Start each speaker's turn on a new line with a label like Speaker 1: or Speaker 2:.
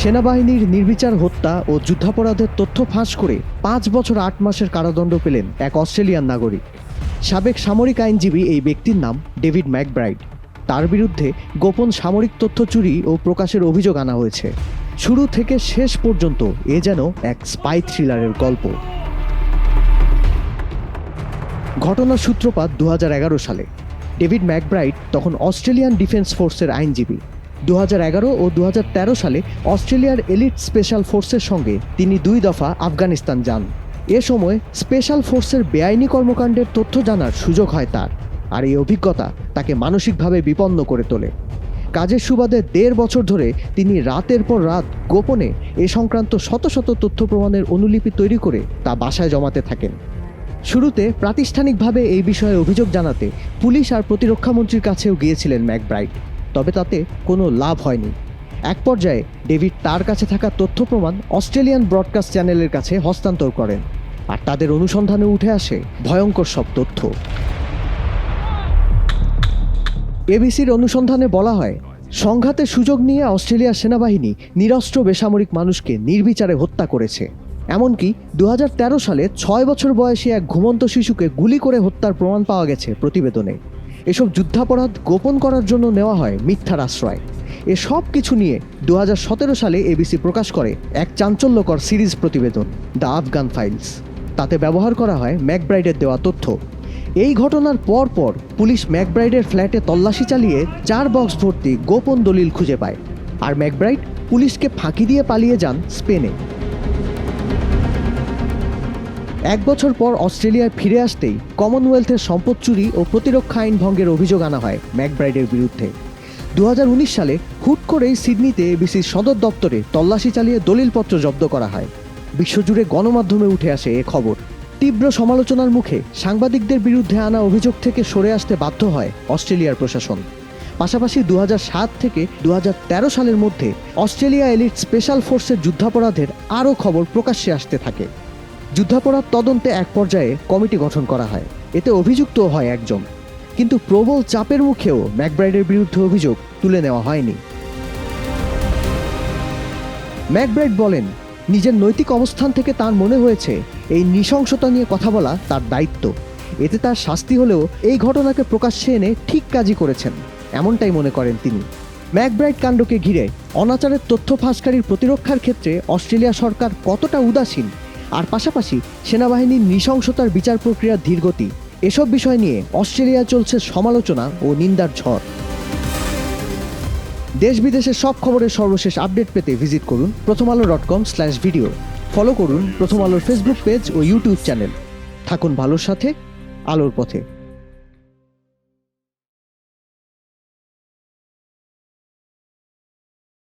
Speaker 1: সেনাবাহিনীর নির্বিচার হত্যা ও যুদ্ধাপরাধের তথ্য ফাঁস করে পাঁচ বছর আট মাসের কারাদণ্ড পেলেন এক অস্ট্রেলিয়ান নাগরিক। সাবেক সামরিক আইনজীবী এই ব্যক্তির নাম ডেভিড ম্যাকব্রাইড। তার বিরুদ্ধে গোপন সামরিক তথ্য চুরি ও প্রকাশের অভিযোগ আনা হয়েছে। শুরু থেকে শেষ পর্যন্ত এ যেন এক স্পাই থ্রিলারের গল্প। ঘটনার সূত্রপাত দু হাজার এগারো সালে। ডেভিড ম্যাকব্রাইট তখন অস্ট্রেলিয়ান ডিফেন্স ফোর্সের আইনজীবী। দু হাজার এগারো ও দু হাজার তেরো সালে অস্ট্রেলিয়ার এলিট স্পেশাল ফোর্সের সঙ্গে তিনি দুই দফা আফগানিস্তান যান। এ সময় স্পেশাল ফোর্সের বেআইনি কর্মকাণ্ডের তথ্য জানার সুযোগ হয় তার, আর এই অভিজ্ঞতা তাকে মানসিকভাবে বিপন্ন করে তোলে। কাজের সুবাদে দেড় বছর ধরে তিনি রাতের পর রাত গোপনে এ সংক্রান্ত শত শত তথ্য প্রমাণের অনুলিপি তৈরি করে তা বাসায় জমাতে থাকেন। শুরুতে প্রাতিষ্ঠানিকভাবে এই বিষয়ে অভিযোগ জানাতে পুলিশ আর প্রতিরক্ষামন্ত্রীর কাছেও গিয়েছিলেন ম্যাকব্রাইট। তবে তাতে কোনো লাভ হয়নি। এক পর্যায়ে ডেভিড তার কাছে থাকা তথ্য প্রমাণ অস্ট্রেলিয়ান ব্রডকাস্ট চ্যানেলের কাছে হস্তান্তর করেন আর তাদের অনুসন্ধানে উঠে আসে ভয়ঙ্কর সব তথ্য। এবিসির অনুসন্ধানে বলা হয়, সংঘাতের সুযোগ নিয়ে অস্ট্রেলিয়ার সেনাবাহিনী নিরস্ত্র বেসামরিক মানুষকে নির্বিচারে হত্যা করেছে। এমনকি দু হাজার তেরো সালে ছয় বছর বয়সী এক ঘুমন্ত শিশুকে গুলি করে হত্যার প্রমাণ পাওয়া গেছে প্রতিবেদনে। এসব যুদ্ধাপরাধ গোপন করার জন্য নেওয়া হয় মিথ্যার আশ্রয়। এসব কিছু নিয়ে দু হাজার সতেরো সালে এবিসি প্রকাশ করে এক চাঞ্চল্যকর সিরিজ প্রতিবেদন, দ্য আফগান ফাইলস। তাতে ব্যবহার করা হয় ম্যাকব্রাইডের দেওয়া তথ্য। এই ঘটনার পর পর পুলিশ ম্যাকব্রাইডের ফ্ল্যাটে তল্লাশি চালিয়ে চার বক্স ভর্তি গোপন দলিল খুঁজে পায়। আর ম্যাকব্রাইড পুলিশকে ফাঁকি দিয়ে পালিয়ে যান স্পেনে। এক বছর পর অস্ট্রেলিয়ায় ফিরে আসতেই কমনওয়েলথের সম্পদ চুরি ও প্রতিরক্ষা আইন ভঙ্গের অভিযোগ আনা হয় ম্যাকব্রাইডের বিরুদ্ধে। দু হাজার উনিশ সালে হুট করেই সিডনিতে এবিসির সদর দপ্তরে তল্লাশি চালিয়ে দলিলপত্র জব্দ করা হয়। বিশ্বজুড়ে গণমাধ্যমে উঠে আসে এ খবর। তীব্র সমালোচনার মুখে সাংবাদিকদের বিরুদ্ধে আনা অভিযোগ থেকে সরে আসতে বাধ্য হয় অস্ট্রেলিয়ার প্রশাসন। পাশাপাশি দু হাজার সাত থেকে দু হাজার তেরো সালের মধ্যে অস্ট্রেলিয়া এলিট স্পেশাল ফোর্সের যুদ্ধাপরাধের আরও খবর প্রকাশ্যে আসতে থাকে। যুদ্ধাপরাধ তদন্তে এক পর্যায়ে কমিটি গঠন করা হয়। এতে অভিযুক্ত হয় একজন। কিন্তু প্রবল চাপের মুখেও ম্যাকব্রাইডের বিরুদ্ধে অভিযোগ তুলে নেওয়া হয়নি। ম্যাকব্রাইড বলেন, নিজের নৈতিক অবস্থান থেকে তার মনে হয়েছে, এই নৃশংসতা নিয়ে কথা বলা তার দায়িত্ব। এতে তার শাস্তি হলেও এই ঘটনাকে প্রকাশ্যে এনে ঠিক কাজই করেছেন, এমনটাই মনে করেন তিনি। ম্যাকব্রাইড কাণ্ডকে ঘিরে অনাচারের তথ্য ফাঁসকারীর প্রতিরক্ষার ক্ষেত্রে অস্ট্রেলিয়া সরকার কতটা উদাসীন আর পাশাপাশি সেনাবাহিনীর নৃশংসতার বিচার প্রক্রিয়ার ধীরগতি। এসব বিষয় নিয়ে অস্ট্রেলিয়া চলছে সমালোচনা ও নিন্দার ঝড়। দেশ বিদেশের সব খবরের সর্বশেষ আপডেট পেতে ভিজিট করুন Prothom Alo dot com slash video. Follow করুন প্রথম আলোর ফেসবুক পেজ ও ইউটিউব চ্যানেল। থাকুন ভালোর সাথে, আলোর পথে।